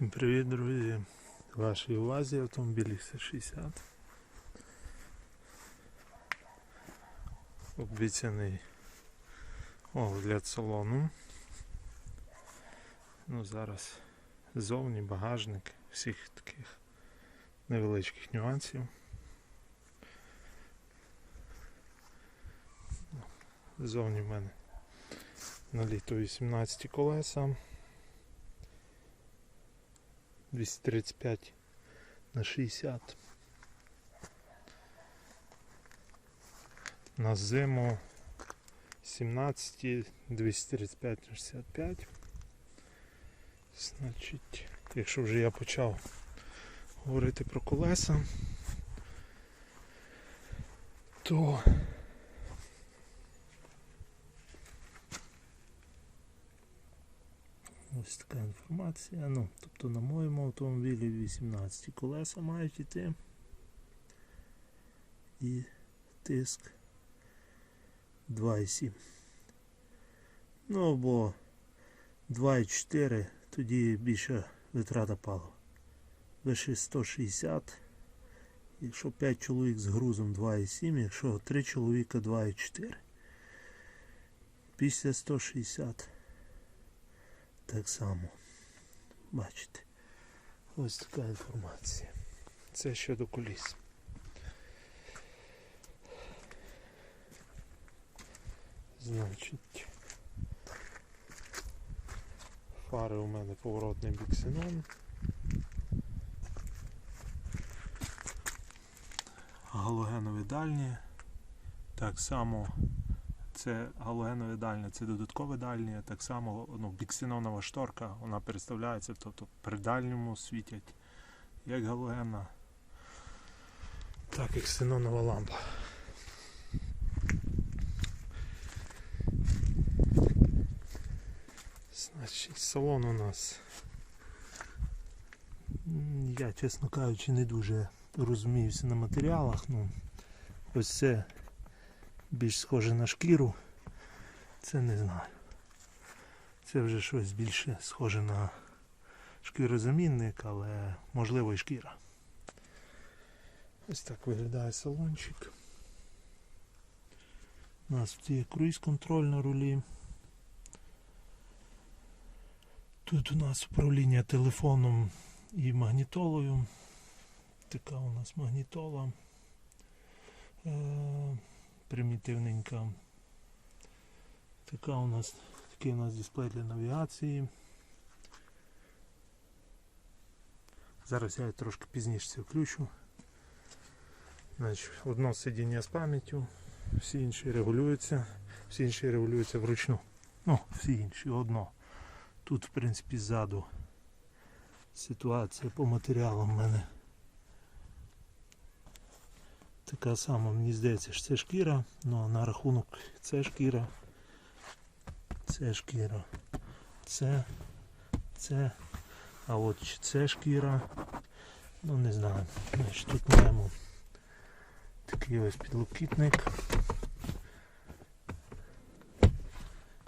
Всім привіт, друзі! Вашій увазі автомобіль X60. Обіцяний огляд салону. Ну, зараз зовні багажник всіх таких невеличких нюансів. Зовні в мене на літо 18 колеса. 235 на 60. На зиму 17 235 на 65. Значить, якщо вже я почав говорити про колеса, то Ось така інформація. Ну, тобто на моєму автомобілі 18 колеса мають іти. І тиск 2,7. Ну або 2,4, тоді більша витрата палива. Лише 160. Якщо 5 чоловік з грузом 2,7, якщо 3 чоловіка 2,4. Після 160 так само. Бачите. Ось така інформація. Це щодо коліс. Значить, фари у мене поворотний біксенон. Галогенові дальні. Так само це галогенове дальнє, це додаткове дальнє, так само ну, біксенонова шторка, вона переставляється, тобто при дальньому світять як галогенна, так і ксенонова лампа. Значить, салон у нас. Я, чесно кажучи, не дуже розуміюся на матеріалах. Ну, ось це більш схоже на шкіру. Це не знаю. Це вже щось більше схоже на шкірозамінник, але можливо і шкіра. Ось так виглядає салончик. У нас тут є круїз-контроль на рулі. Тут у нас управління телефоном і магнітолою. Така у нас магнітола. Примітивненька. Така у нас такий у нас дисплей для навігації. Зараз я трошки пізніше це включу. Значить, одно сидіння з пам'яттю, всі інші регулюються, всі інші регулюються вручну. Ну, всі інші, одно. Тут, в принципі, ззаду ситуація по матеріалам в мене така сама, мені здається, що це шкіра, ну а на рахунок це шкіра, це шкіра, це, це, а от чи це шкіра, ну не знаю. Значить, тут маємо такий ось підлокітник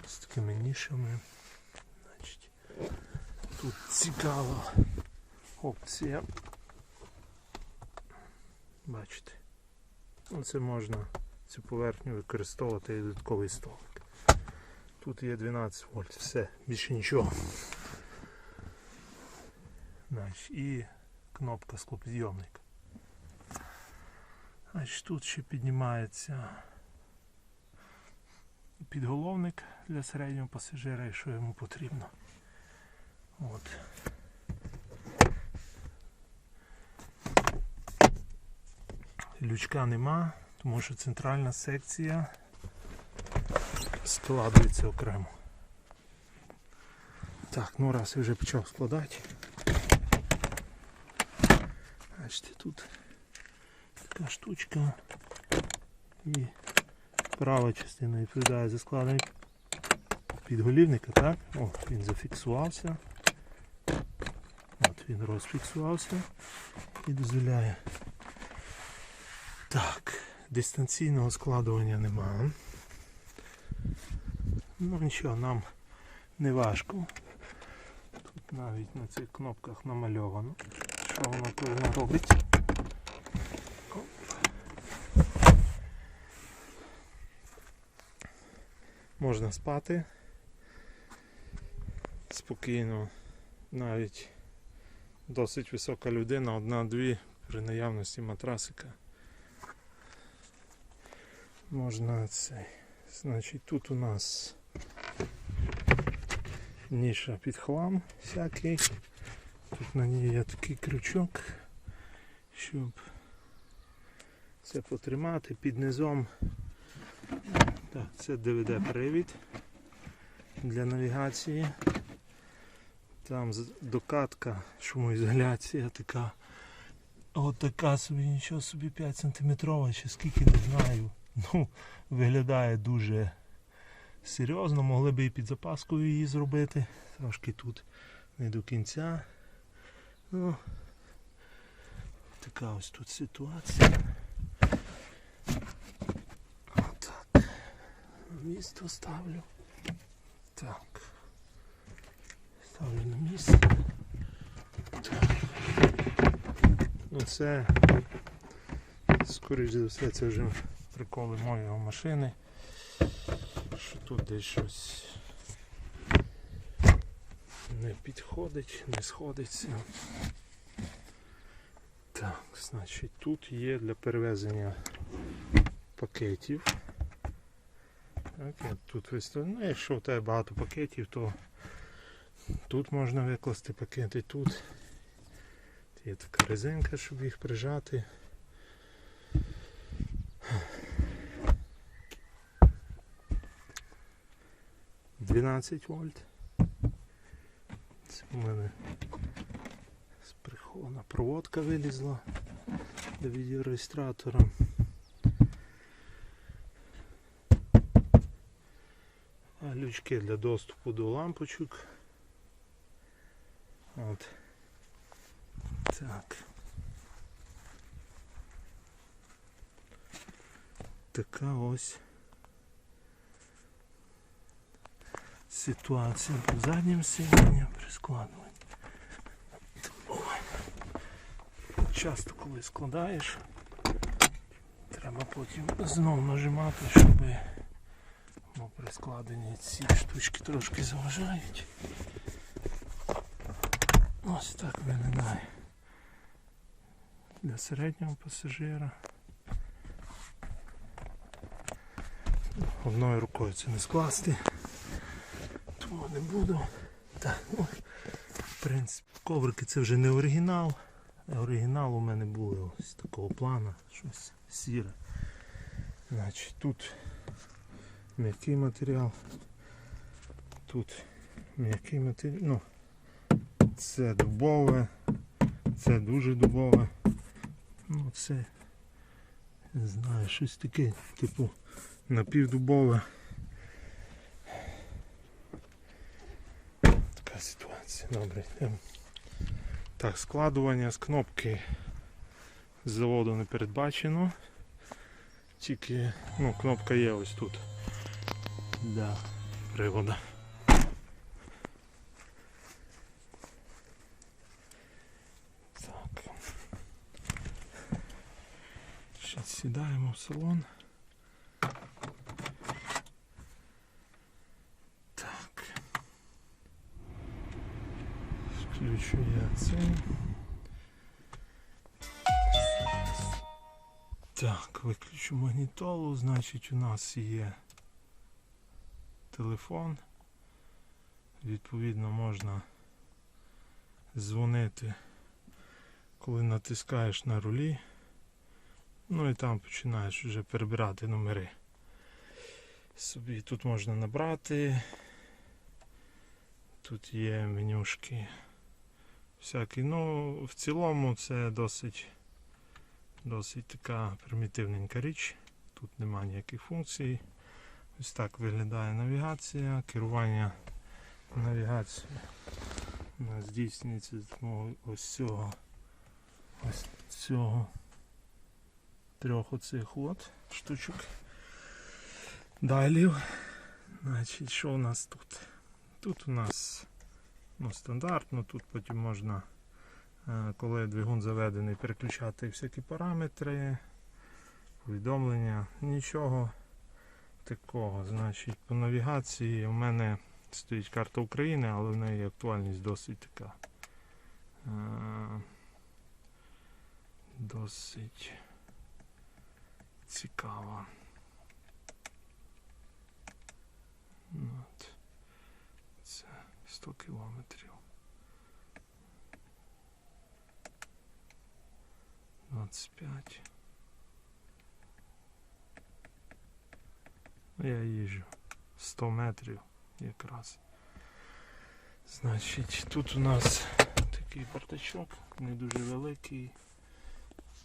з такими нішами. Значить, тут цікава опція. Бачите. Ну, Це можна цю поверхню використовувати як додатковий столик. Тут є 12 вольт, все, більше нічого. І кнопка склопідйомник. Значить, тут ще піднімається підголовник для середнього пасажира, якщо йому потрібно. От. Лючка нема, тому що центральна секція складується окремо. Так, ну раз я вже почав складати. Бачите, тут така штучка і права частина відповідає за складення підголівника, так? О, він зафіксувався. От він розфіксувався і дозволяє так, дистанційного складування нема. Ну нічого, нам не важко. Тут Навіть на цих кнопках намальовано, що воно повинно робить. Можна спати спокійно, навіть досить висока людина, одна-дві при наявності матрасика. Можна цей. Значить, тут у нас ніша під хлам всякий. Тут на ній є такий крючок, щоб це потримати під низом. Так, це DVD-привід для навігації. Там докатка, шумоізоляція така. От така собі, нічого собі 5 см чи скільки не знаю. Ну, виглядає дуже серйозно, могли би і під запаскою її зробити. Трошки тут не до кінця. Ну, така ось тут ситуація. Отак. Місто ставлю. Так. Ставлю на місце. Так. Ну це, скоріш за все, це вже приколи моєї машини. Що тут десь щось не підходить, не сходиться. Так, значить тут є для перевезення пакетів. Так, тут виставлено. Ну, якщо у тебе багато пакетів, то тут можна викласти пакети, тут є така резинка, щоб їх прижати. Дванадцять вольт. Це у мене сприхована проводка вилізла до відеореєстратора. А лючки для доступу до лампочок. От. Так. Така ось ситуація по заднім сидінням при складуванні. Ой. Часто коли складаєш, треба потім знову нажимати, щоб бо при складенні ці штучки трошки заважають. Ось так виглядає. Для середнього пасажира. Одною рукою це не скласти. Тому не буду. Так, ну, в принципі, коврики це вже не оригінал. Оригінал у мене були ось такого плану, щось сіре. Значить, тут м'який матеріал. Тут м'який матеріал. Ну, це дубове, це дуже дубове. Ну це не знаю, щось таке, типу напівдубове. Ситуація. Добре. Так, складування з кнопки з заводу не передбачено. Тільки ну, кнопка є ось тут. Для привода. Так. Ще сідаємо в салон. Включу я це. Так, виключу магнітолу, значить у нас є телефон. Відповідно можна дзвонити, коли натискаєш на рулі. Ну і там починаєш вже перебирати номери. Собі тут можна набрати. Тут є менюшки. Всякі. Ну, в цілому це досить, досить така примітивненька річ. Тут немає ніяких функцій. Ось так виглядає навігація, керування навігацією здійснюється з допомогою ось цього ось цього трьох оцих от штучок. Далі, значить, що у нас тут? Тут у нас ну, стандартно. Тут потім можна, е, коли двигун заведений, переключати всякі параметри, повідомлення, нічого такого. Значить, по навігації у мене стоїть карта України, але в неї актуальність досить така. е, Досить цікава. От. Це 100 кілометрів. 25. Ну, Я їжджу 100 метрів якраз. Значить, тут у нас такий бардачок, не дуже великий,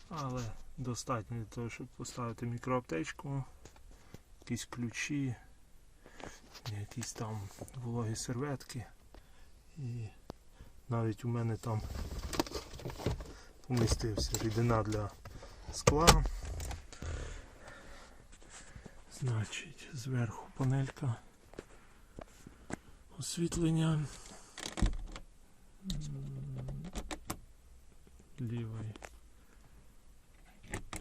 але достатньо для того, щоб поставити мікроаптечку, якісь ключі, якісь там вологі серветки. І навіть у мене там помістився рідина для скла. Значить, зверху панелька освітлення. Лівий,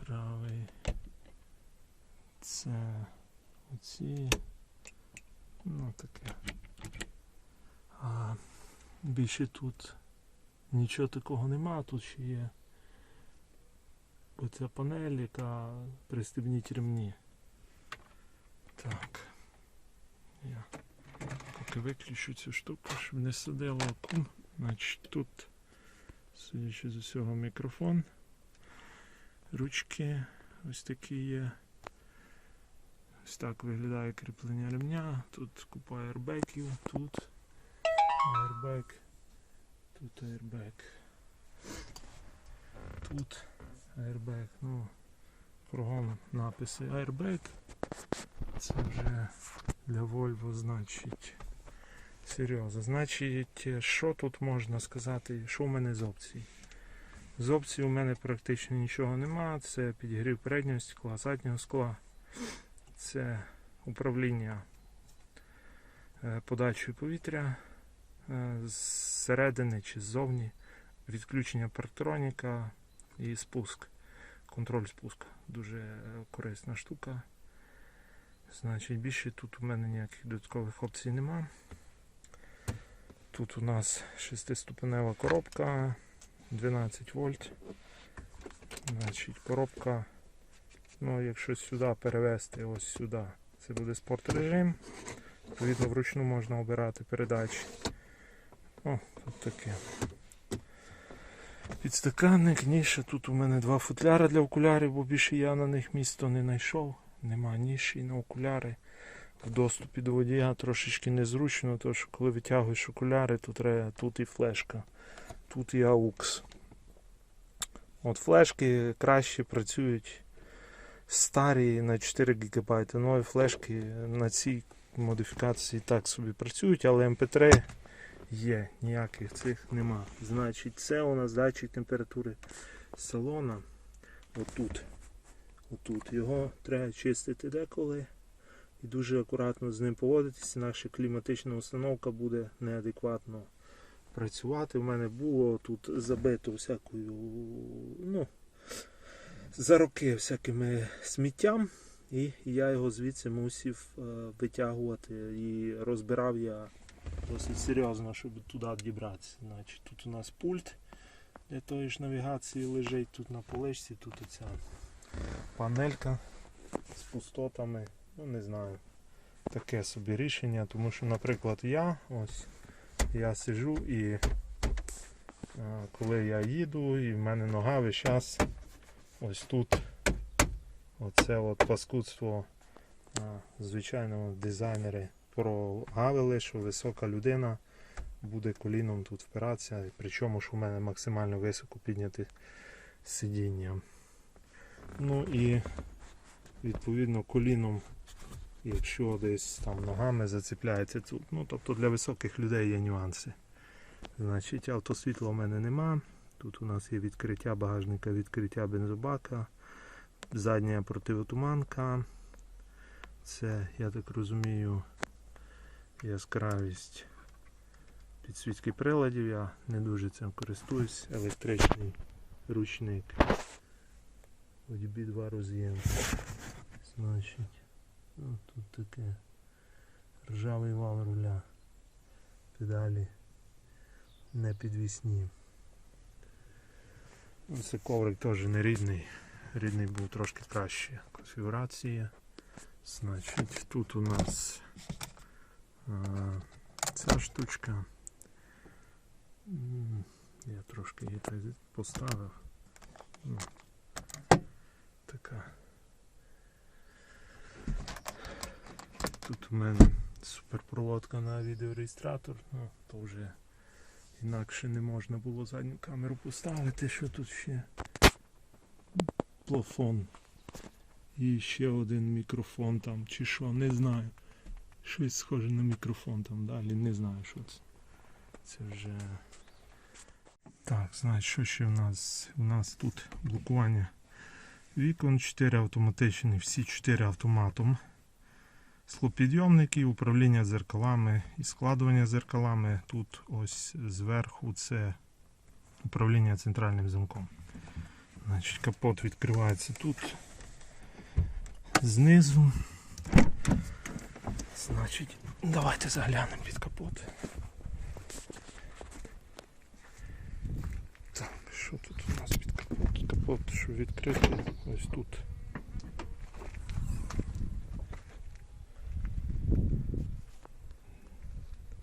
правий. Це оці. Ну таке. Більше тут нічого такого нема, тут ще є оця панель, яка пристебніть ремні. Так. Я поки виключу цю штуку, щоб не сидило окун. Значить тут, судячи з усього, мікрофон. Ручки ось такі є. Ось так виглядає кріплення ремня. Тут купа аербеків, тут аербек, тут аербек. Тут аербек. Ну, кругом написи аербек. Це вже для Volvo значить. Серйозно. Значить, що тут можна сказати, що в мене з опцій? З опцій у мене практично нічого нема. Це підігрів переднього скла, заднього скла. Це управління е, подачею повітря зсередини чи ззовні, відключення парктроніка і спуск. Контроль спуска. Дуже е, корисна штука. Значить, більше тут у мене ніяких додаткових опцій нема. Тут у нас шестиступенева коробка 12 вольт. Значить, коробка, ну, якщо сюди перевести, ось сюди, це буде спорт режим. Відповідно, вручну можна обирати передачі. О, тут таке. Підстаканник, ніша. Тут у мене два футляри для окулярів, бо більше я на них місто не знайшов. Нема ніші на окуляри. В доступі до водія трошечки незручно, тому що коли витягуєш окуляри, то треба тут і флешка, тут і AUX. От флешки краще працюють старі на 4 ГБ. Нові флешки на цій модифікації так собі працюють, але MP3 є, ніяких цих нема. Значить, це у нас датчик температури салона. Отут. Отут. Його треба чистити деколи і дуже акуратно з ним поводитися, інакше кліматична установка буде неадекватно працювати. У мене було тут забито всякою, ну, за роки всякими сміттям, і я його звідси мусив е, витягувати і розбирав я досить серйозно, щоб туди дібратися. Значить, тут у нас пульт для тої ж навігації лежить, тут на поличці, тут оця панелька з пустотами. Ну не знаю. Таке собі рішення, тому що, наприклад, я ось я сижу і е, коли я їду, і в мене нога весь час ось тут оце от паскудство е, звичайно дизайнери прогавили, що висока людина буде коліном тут впиратися, причому що в мене максимально високо підняте сидіння. Ну і відповідно коліном, якщо десь там ногами зацепляється тут. Ну тобто для високих людей є нюанси. Значить, автосвітла у мене нема. Тут у нас є відкриття багажника, відкриття бензобака, задня противотуманка. Це, я так розумію, яскравість підсвітки приладів, я не дуже цим користуюсь. Електричний ручник. USB 2 роз'єм. Значить, ну, тут таке ржавий вал руля. Педалі не підвісні. Ну, Це коврик теж не рідний. Рідний був трошки краще конфігурація. Значить, тут у нас ця штучка. Я трошки її так поставив. Ну, така. Тут у мене суперпроводка на відеореєстратор, ну, то вже інакше не можна було задню камеру поставити, що тут ще плафон. І ще один мікрофон там, чи що, не знаю. Щось схоже на мікрофон там далі, не знаю, що це. Це вже. Так, значить, що ще в нас? У нас тут блокування вікон, 4 автоматичні, всі 4 автоматом. Склопідйомники, управління дзеркалами і складування дзеркалами. Тут ось зверху це управління центральним замком. Значить, капот відкривається тут знизу. Значить, давайте заглянемо під капот. Так, що тут у нас під капот? Капот, що відкритий, ось тут.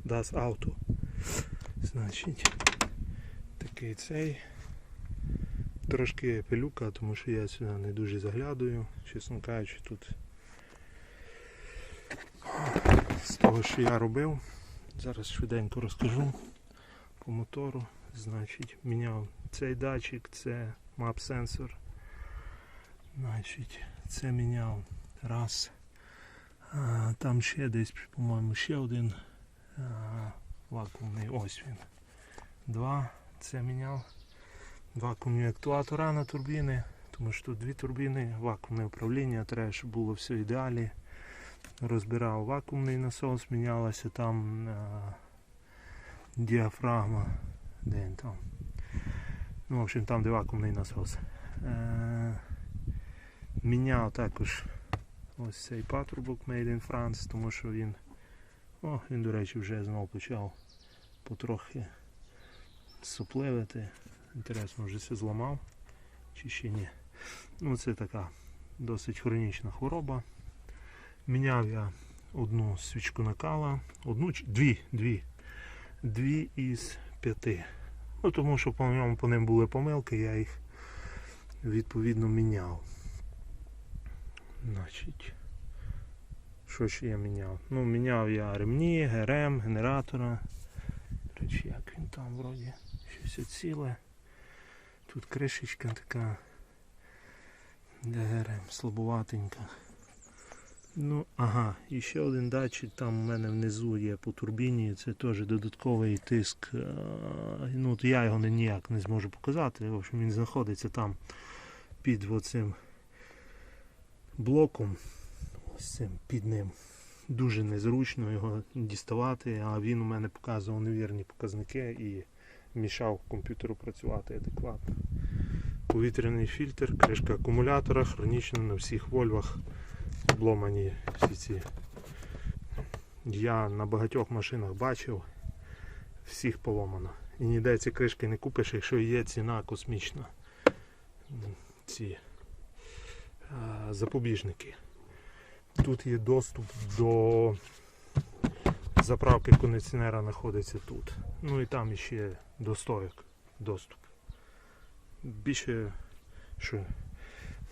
Das Auto. Значить, такий цей. Трошки пилюка, тому що я сюди не дуже заглядаю, чесно кажучи, тут того, що я робив, зараз швиденько розкажу по мотору. Значить, міняв цей датчик, це map сенсор. Значить, це міняв раз. А, там ще десь, по-моєму, ще один а, вакуумний. Ось він. Два. Це міняв. Вакуумні актуатора на турбіни, тому що тут дві турбіни, вакуумне управління, треба, щоб було все ідеалі. Розбирав вакуумний насос, мінялася там а, діафрагма. Де він там? Ну, в общем, там де вакуумний насос. Е, міняв також ось цей патрубок Made in France, тому що він, о, він, до речі, вже знову почав потрохи супливити. Інтересно, вже все зламав чи ще ні. Ну, це така досить хронічна хвороба. Міняв я одну свічку накала, одну дві, дві. Дві із п'яти. Ну, тому що по ньому по ним були помилки, я їх відповідно міняв. Значить, що ще я міняв? Ну, міняв я ремні, ГРМ, генератора. Речі, як він там вроді щось ціле. Тут кришечка така ДРМ слабуватенька. Ну, ага, і ще один датчик там у мене внизу є по турбіні, це теж додатковий тиск. е, Ну, от я його ніяк не зможу показати. В общем, він знаходиться там під оцим блоком. Ось цим під ним. Дуже незручно його діставати, а він у мене показував невірні показники і мішав комп'ютеру працювати адекватно. Повітряний фільтр, кришка акумулятора, хронічно на всіх вольвах обломані всі ці. Я на багатьох машинах бачив, всіх поломано. І ніде ці кришки не купиш, якщо є ціна космічна. Ці а, запобіжники. Тут є доступ до заправки кондиціонера знаходиться тут. Ну і там ще до стоек доступ. Більше що.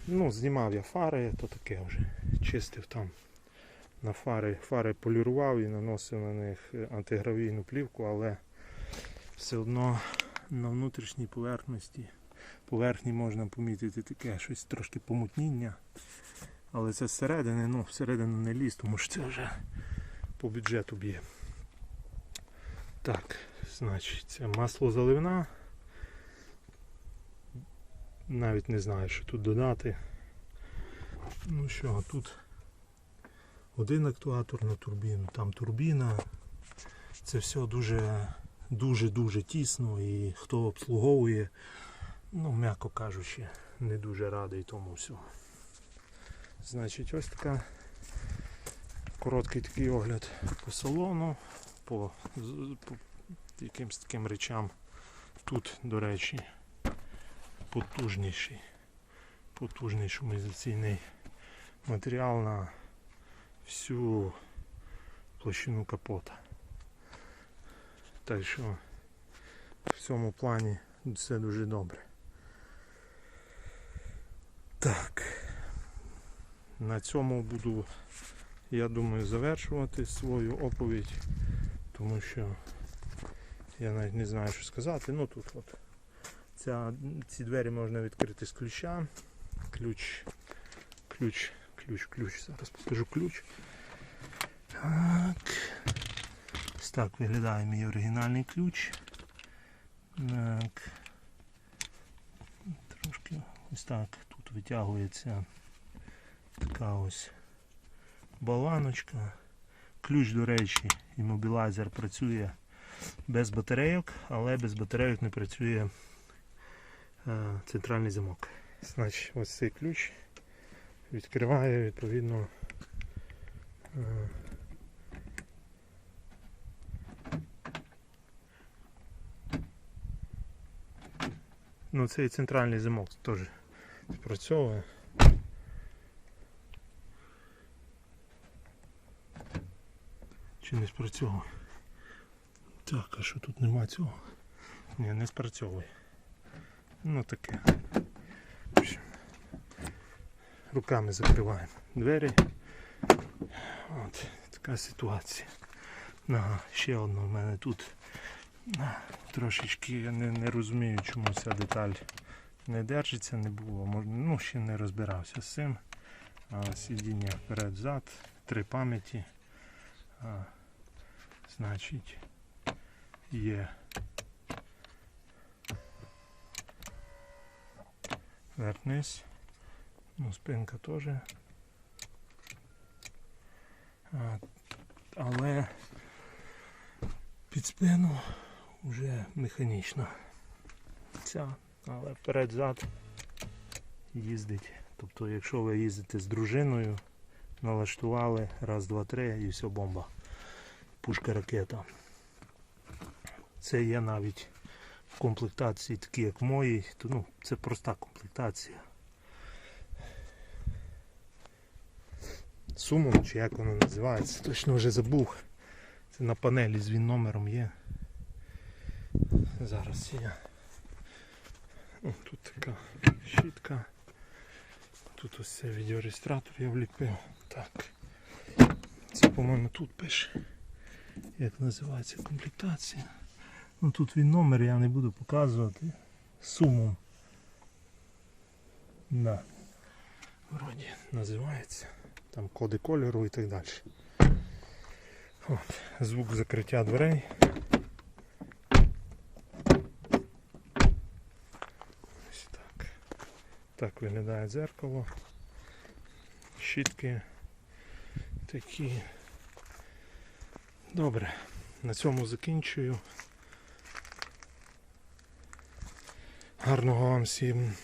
Ну, знімав я фари, то таке вже. Чистив там на фари. Фари полірував і наносив на них антигравійну плівку, але все одно на внутрішній поверхності поверхні можна помітити таке щось трошки помутніння. Але це зсередини, ну, всередину не ліз, тому що це вже по бюджету б'є. Так, значить, це масло заливна. Навіть не знаю, що тут додати. Ну що, тут один актуатор на турбіну, там турбіна. Це все дуже дуже-дуже тісно і хто обслуговує, ну, м'яко кажучи, не дуже радий тому всьому. Значить, ось така короткий такий огляд по салону, по, по якимсь таким речам. Тут, до речі, потужніший, потужний шумоізоляційний матеріал на всю площину капота. Так що в цьому плані все дуже добре. Так. На цьому буду, я думаю, завершувати свою оповідь, тому що я навіть не знаю, що сказати. Ну тут от ця, ці двері можна відкрити з ключа. Ключ, ключ, ключ, ключ. Зараз покажу ключ. Так. Ось так виглядає мій оригінальний ключ. Так. Трошки ось так. Тут витягується така ось болваночка. Ключ, до речі, іммобілайзер працює без батарейок, але без батарейок не працює центральний замок. Значить, ось цей ключ відкриває відповідно. е, Ну, цей центральний замок теж спрацьовує. Чи не спрацьовує? Так, а що тут нема цього? Ні, не спрацьовує. Ну таке. Руками закриваємо двері. От така ситуація. Ага, ще одна в мене тут. Трошечки я не, не розумію, чому ця деталь не держиться, не було. Мож- Ну, ще не розбирався з цим. А, сидіння вперед-зад, три пам'яті. Значить, є верх-низ. Ну, спинка теж. Але під спину вже механічно. Ця, але вперед-зад їздить. Тобто, якщо ви їздите з дружиною, налаштували раз, два, три і все бомба. Пушка ракета. Це є навіть в комплектації такі, як в моїй, то ну, це проста комплектація. Сумом, чи як воно називається, точно вже забув. Це на панелі з він номером є. Зараз я. О, тут така щітка. Тут ось цей відеореєстратор я вліпив. Так. Це, по-моєму, тут пише. Як називається комплектація. Ну тут він номер я не буду показувати. Сумом. Да. Вроді називається. Там коди кольору і так далі. От, звук закриття дверей. Ось так. Так виглядає дзеркало. Щітки такі. Добре, на цьому закінчую. Гарного вам всім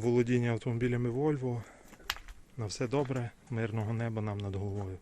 володіння автомобілями Volvo. На все добре, мирного неба нам над головою.